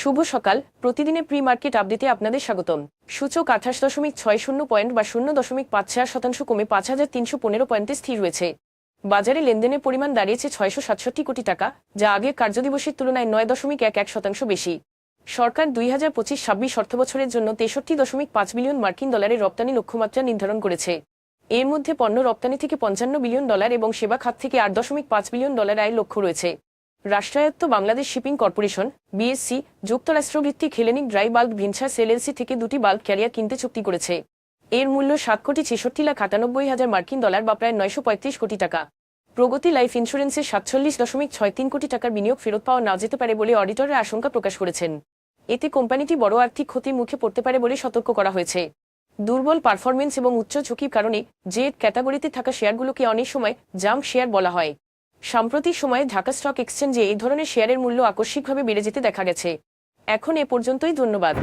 শুভ সকাল। প্রতিদিনে pre market আপডেটে আপনাদের স্বাগতম। সূচক আঠাশ দশমিক ছয় শূন্য পয়েন্ট বা শূন্য দশমিক পাঁচ চার শতাংশ কমে পাঁচ হাজার তিনশো পনেরো পয়েন্টে স্থির রয়েছে। বাজারে লেনদেনের পরিমাণ দাঁড়িয়েছে ছয়শো সাতষট্টি কোটি টাকা, যা আগের কার্যদিবসের তুলনায় নয় দশমিক এক এক শতাংশ বেশি। সরকার দুই হাজার পঁচিশ ছাব্বিশ অর্থবছরের জন্য তেষট্টি দশমিক পাঁচ বিলিয়ন মার্কিন ডলারের রপ্তানি লক্ষ্যমাত্রা নির্ধারণ করেছে। এর মধ্যে পণ্য রপ্তানি থেকে পঞ্চান্ন বিলিয়ন ডলার এবং সেবা খাত থেকে আট দশমিক পাঁচ বিলিয়ন ডলার আয়ের লক্ষ্য রয়েছে। রাষ্ট্রায়ত্ত বাংলাদেশ শিপিং কর্পোরেশন বিএসসি যুক্তরাষ্ট্রভিত্তিক হেলেনিক ড্রাই বাল্ব ভিনসাস এলএলসি থেকে দুটি বাল্ব ক্যারিয়ার কিনতে চুক্তি করেছে। এর মূল্য সাত কোটি ছেষট্টি লাখ আটানব্বই হাজার মার্কিন ডলার বা প্রায় নয়শো পঁয়ত্রিশ কোটি টাকা। প্রগতি লাইফ ইন্স্যুরেন্সের সাতচল্লিশ দশমিক ছয় তিন কোটি টাকার বিনিয়োগ ফেরত পাওয়া না যেতে পারে বলে অডিটরের আশঙ্কা প্রকাশ করেছেন। এতে কোম্পানিটি বড় আর্থিক ক্ষতির মুখে পড়তে পারে বলে সতর্ক করা হয়েছে। দুর্বল পারফরমেন্স এবং উচ্চ ঝুঁকির কারণে যে ক্যাটাগরিতে থাকা শেয়ারগুলোকে অনেক সময় জাম্প শেয়ার বলা হয়। সাম্প্রতিক সময়ে ঢাকা স্টক এক্সচেঞ্জে এই ধরনের শেয়ারের মূল্য আকস্মিকভাবে বেড়ে যেতে দেখা গেছে। এখন এ পর্যন্তই, ধন্যবাদ।